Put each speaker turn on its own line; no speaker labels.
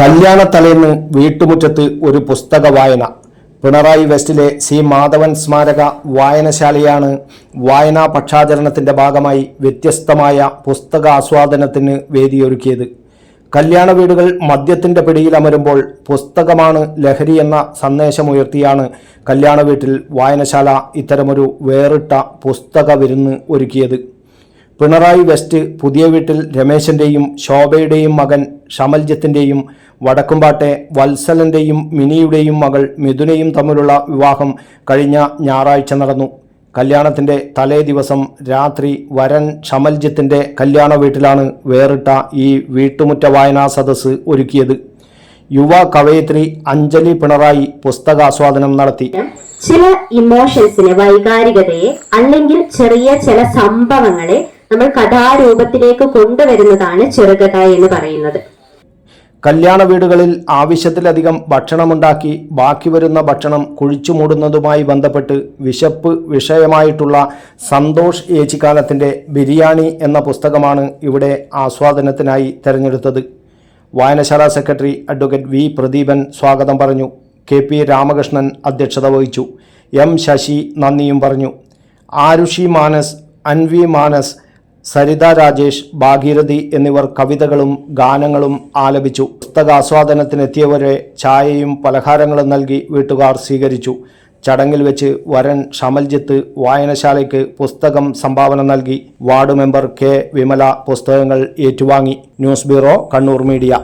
കല്യാണത്തലേന്ന് വീട്ടുമുറ്റത്ത് ഒരു പുസ്തക വായന. പിണറായി വെസ്റ്റിലെ സി മാധവൻ സ്മാരക വായനശാലയാണ് വായനാ പക്ഷാചരണത്തിന്റെ ഭാഗമായി വ്യത്യസ്തമായ പുസ്തക ആസ്വാദനത്തിന് വേദിയൊരുക്കിയത്. കല്യാണ വീടുകൾ മദ്യത്തിന്റെ പിടിയിലമരുമ്പോൾ പുസ്തകമാണ് ലഹരി എന്ന സന്ദേശമുയർത്തിയാണ് കല്യാണ വീട്ടിൽ വായനശാല ഇത്തരമൊരു വേറിട്ട പുസ്തക വിരുന്ന് ഒരുക്കിയത്. പിണറായി വെസ്റ്റ് പുതിയ വീട്ടിൽ രമേശന്റെയും ശോഭയുടെയും മകൻ ഷമൽജിത്തിന്റെയും വടക്കുംപാട്ടെ വത്സലന്റെയും മിനിയുടെയും മകൾ മിഥുനയും തമ്മിലുള്ള വിവാഹം കഴിഞ്ഞ ഞായറാഴ്ച നടന്നു. കല്യാണത്തിന്റെ തലേ ദിവസം രാത്രി വരൻ ഷമൽജിത്തിന്റെ കല്യാണ വീട്ടിലാണ് വേറിട്ട ഈ വീട്ടുമുറ്റ വായനാ സദസ് ഒരുക്കിയത്. യുവ കവയിത്രി അഞ്ജലി പിണറായി പുസ്തകാസ്വാദനം നടത്തി.
ചില ഇമോഷൻസിനെ വൈകാരികതയെ അല്ലെങ്കിൽ ചെറിയ ചില സംഭവങ്ങളെ നമ്മൾ കഥാരൂപത്തിലേക്ക് കൊണ്ടുവരുന്നതാണ് ചെറുകഥ എന്ന് പറയുന്നത്.
കല്യാണ വീടുകളിൽ ആവശ്യത്തിലധികം ഭക്ഷണമുണ്ടാക്കി ബാക്കി വരുന്ന ഭക്ഷണം കുഴിച്ചു മൂടുന്നതുമായി ബന്ധപ്പെട്ട് വിശപ്പ് വിഷയമായിട്ടുള്ള സന്തോഷ് ഏച്ചിക്കാലത്തിന്റെ ബിരിയാണി എന്ന പുസ്തകമാണ് ഇവിടെ ആസ്വാദനത്തിനായി തിരഞ്ഞെടുത്തത്. വായനശാല സെക്രട്ടറി അഡ്വക്കേറ്റ് വി പ്രദീപൻ സ്വാഗതം പറഞ്ഞു. കെ പി രാമകൃഷ്ണൻ അധ്യക്ഷത വഹിച്ചു. എം ശശി നന്ദിയും പറഞ്ഞു. ആരുഷി മാനസ് അൻവി മാനസ് സരിത രാജേഷ് ഭാഗീരഥി എന്നിവർ കവിതകളും ഗാനങ്ങളും ആലപിച്ചു. പുസ്തകാസ്വാദനത്തിനെത്തിയവരെ ചായയും പലഹാരങ്ങളും നൽകി വീട്ടുകാർ സ്വീകരിച്ചു. ചടങ്ങിൽ വെച്ച് വരൻ ഷമൽജിത്ത് വായനശാലയ്ക്ക് പുസ്തകം സംഭാവന നൽകി. Ward member K. വിമല പുസ്തകങ്ങൾ ഏറ്റുവാങ്ങി. News bureau Kannur media.